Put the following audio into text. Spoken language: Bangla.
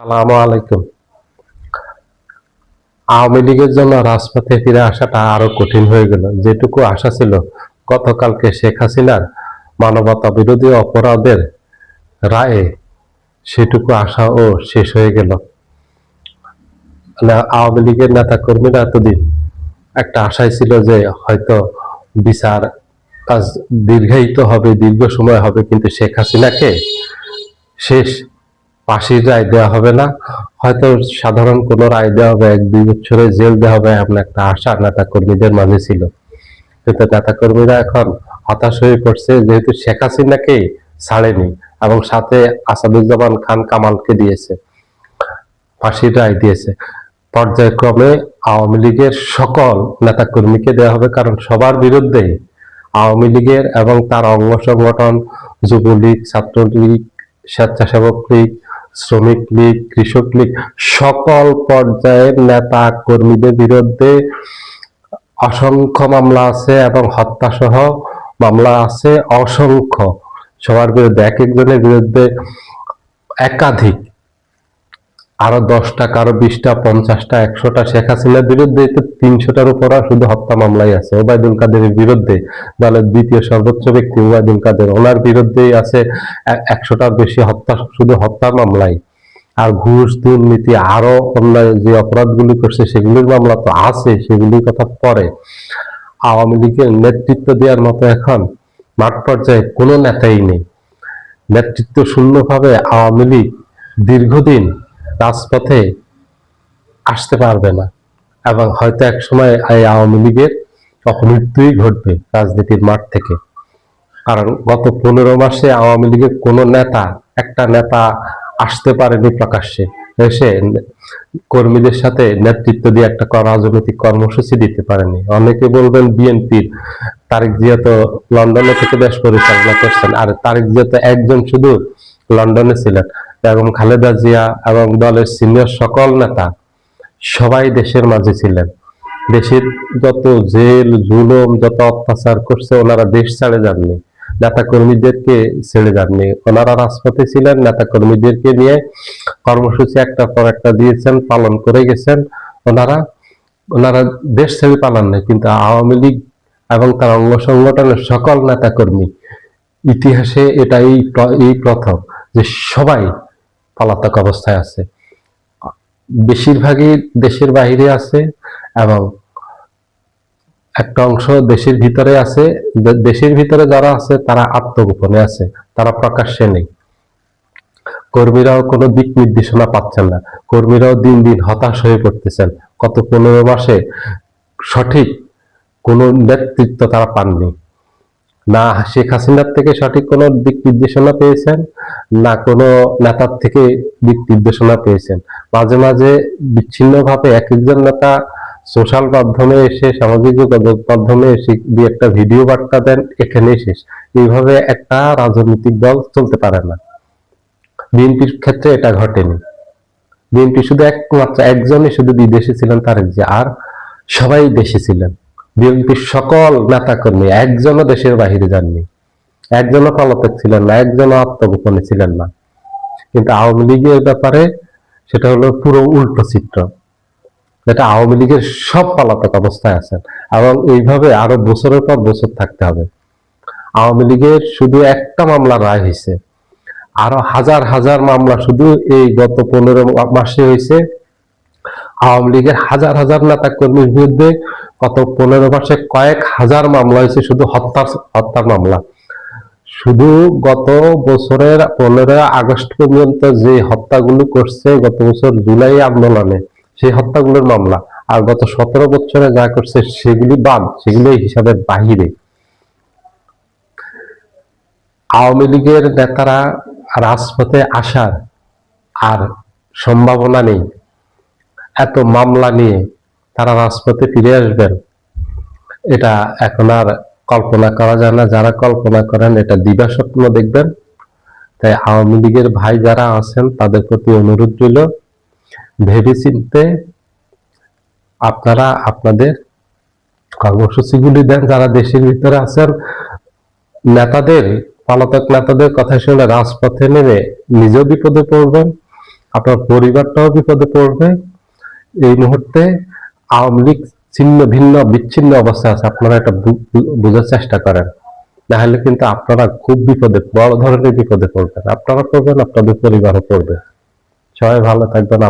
সালামু আলাইকুম। আওয়ামী লীগের জন্য রাজপথে ফিরে আসাটা আরও কঠিন হয়ে গেল। যেটুকু আশা ছিল, গতকালকে শেখ হাসিনার মানবতা বিরোধী অপরাধের রায়ে সেটুকু আশাও শেষ হয়ে গেল। আওয়ামী লীগের নেতা কর্মীরা এতদিন একটা আশাই ছিল যে হয়তো বিচার কাজ দীর্ঘায়িত হবে, দীর্ঘ সময় হবে, কিন্তু শেখ হাসিনাকে শেষ ফাঁসির রায় দেওয়া হবে না। হয়তো সাধারণ কোনো রায় দেওয়া হবে, এক, দুই বছরে জেল দেওয়া হবে এমন একটা আশা নেতা কর্মীদের মাঝে ছিল। কিন্তু নেতা কর্মীরা এখন হতাশ হয়ে পড়ছে, যেহেতু শেখ হাসিনাকে ছাড়েনি এবং সাথে আসাদুজ্জামান খান কামালকে দিয়েছে, ফাঁসির রায় দিয়েছে। পর্যায়ক্রমে আওয়ামী লীগের সকল নেতা কর্মীকে দেওয়া হবে, কারণ সবার বিরুদ্ধে আওয়ামী লীগের এবং তার অঙ্গ সংগঠন যুবলীগ, ছাত্রলীগ, স্বেচ্ছাসেবক লীগ শ্রমিক লীগ, কৃষক লীগ, সকল পর্যায়ের নেতা কর্মীদের বিরুদ্ধে অসংখ্য মামলা আছে এবং হত্যাসহ মামলা আছে, অসংখ্য। সবার বিরুদ্ধে এক একজনের বিরুদ্ধে একাধিক আরও দশটা, কারও বিশটা, পঞ্চাশটা, একশোটা শেখ হাসিনার বিরুদ্ধে, তো তিনশোটার উপর শুধু হত্যা মামলাই আছে। ওবায়দুল কাদেরের বিরুদ্ধে, দলের দ্বিতীয় সর্বোচ্চ ব্যক্তি ওবায়দুল কাদের। ওনার বিরুদ্ধেই আছে একশোটার বেশি হত্যা, শুধু হত্যা মামলাই। আর ঘুষ, দুর্নীতি, আরও অন্য যে অপরাধগুলি করছে, সেগুলির মামলা তো আছে, সেগুলির কথা পরে। আওয়ামী লীগের নেতৃত্ব দেওয়ার মতো এখন মাঠ পর্যায়ে কোনো নেতাই নেই। নেতৃত্ব শূন্যভাবে আওয়ামী লীগ দীর্ঘদিন রাজপথে আসতে পারবে না। এবং হয়তো এক সময় এই আওয়ামী লীগের অপমৃত্যুই ঘটবে রাজনীতির মাঠ থেকে। কারণ গত পনেরো মাসে আওয়ামী লীগের কোনো নেতা, একটা নেতা আসতে পারেনি প্রকাশ্যে। এসে কর্মীদের সাথে নেতৃত্ব দিয়ে একটা রাজনৈতিক কর্মসূচি দিতে পারেনি। অনেকে বলবেন বিএনপির তারেক জিয়া তো লন্ডনে থেকে দেশ পরিচালনা করছেন, আর তারেক জিয়া তো একজন শুধু লন্ডনে ছিলেন। এবং খালেদা জিয়া এবং দলের সিনিয়র সকল নেতা সবাই দেশের মাঝে ছিলেন। দেশের যত জেল, জুলুম, যত অত্যাচার করছে, ওনারা দেশ ছেড়ে যাননি। নেতা কর্মীদেরকে ছেড়ে যাননি। ওনারা রাজপথে ছিলেন নেতা কর্মীদেরকে নিয়ে কর্মসূচি একটা পর একটা দিয়েছেন, পালন করে গেছেন। ওনারা ওনারা দেশ ছেড়ে পালান নাই, কিন্তু আওয়ামী লীগ এবং তার অঙ্গ সংগঠনের সকল নেতা কর্মী ইতিহাসে এটা এই প্রথম। যে সবাই পলাতক অবস্থায় আছে। বেশিরভাগই দেশের বাইরে আছে এবং একটা অংশ দেশের ভিতরে আছে। দেশের ভিতরে যারা আছে, তারা আত্মগোপনে আছে, তারা প্রকাশ্যে নেই। কর্মীরাও কোনো দিক নির্দেশনা পাচ্ছেন না। কর্মীরাও দিন দিন হতাশ হয়ে পড়তেছেন। কত পনেরো মাসে সঠিক কোনো নেতৃত্ব তারা পাননি। না শেখ হাসিনার থেকে সঠিক কোনো দিক নির্দেশনা পেয়েছেন, না কোনো নেতার থেকে দিক নির্দেশনা পেয়েছেন। মাঝে মাঝে বিচ্ছিন্নভাবে এক একজন নেতা সোশ্যাল মাধ্যমে এসে, সামাজিক যোগাযোগ মাধ্যমে এসে দিয়ে একটা ভিডিও বার্তা দেন, এখানেই শেষ। এইভাবে একটা রাজনৈতিক দল চলতে পারে না। বিএনপির ক্ষেত্রে এটা ঘটেনি। বিএনপি শুধু একমাত্র একজনই শুধু বিদেশে ছিলেন, তারেক জিয়া আর সবাই দেশে ছিলেন। বিএনপির সকল নেতাকর্মী একজনও দেশের বাহিরে যাননি। একজনও পলাতক ছিলেন না, একজনও আত্মগোপনে ছিলেন না। কিন্তু আওয়ামী লীগের ব্যাপারে সেটা হলো পুরো উল্টো চিত্র। যেটা আওয়ামী লীগের সব পলাতক অবস্থায় আছেন। এবং এইভাবে আরও বছরের পর বছর থাকতে হবে। আওয়ামী লীগের শুধু একটা মামলা রায় হয়েছে। আরও হাজার হাজার মামলা শুধু এই গত পনেরো মাসে হয়েছে। আওয়ামী লীগের হাজার হাজার নেতা কর্মীর বিরুদ্ধে গত পনেরো মাসে কয়েক হাজার মামলা হয়েছে, শুধু হত্যার হত্যার মামলা। শুধু গত বছরের পনেরো আগস্ট পর্যন্ত যে হত্যাগুলো করছে, গত বছর জুলাই আন্দোলনে সেই হত্যাগুলোর মামলা। আর গত সতেরো বছরে যা করছে সেগুলি বাদ, সেগুলি এই হিসাবের বাহিরে। আওয়ামী লীগের নেতারা রাজপথে আসার আর সম্ভাবনা নেই। এত মামলা নিয়ে তারা রাজপথে ফিরে আসবেন, এটা এখন আর কল্পনা করা যায় না। যারা কল্পনা করেন, এটা দিবা স্বপ্ন দেখবেন। তাই আওয়ামী লীগের ভাই যারা আছেন, তাদের প্রতি অনুরোধ রইল ভেবে চিনতে আপনারা আপনাদের কর্মসূচিগুলি দেন। যারা দেশের ভিতরে আছেন, নেতাদের, পলাতক নেতাদের কথা শুনে রাজপথে নেমে নিজেও বিপদে পড়বেন, আপনার পরিবারটাও বিপদে পড়বে। এই মুহূর্তে আওয়ামী লীগ ছিন্ন, ভিন্ন, বিচ্ছিন্ন অবস্থা আছে। আপনারা এটা বোঝার চেষ্টা করেন। নাহলে কিন্তু আপনারা খুব বিপদে, বড় ধরনের বিপদে পড়বেন। আপনারা পড়বেন, আপনাদের পরিবারও পড়বে। সবাই ভালো থাকবেন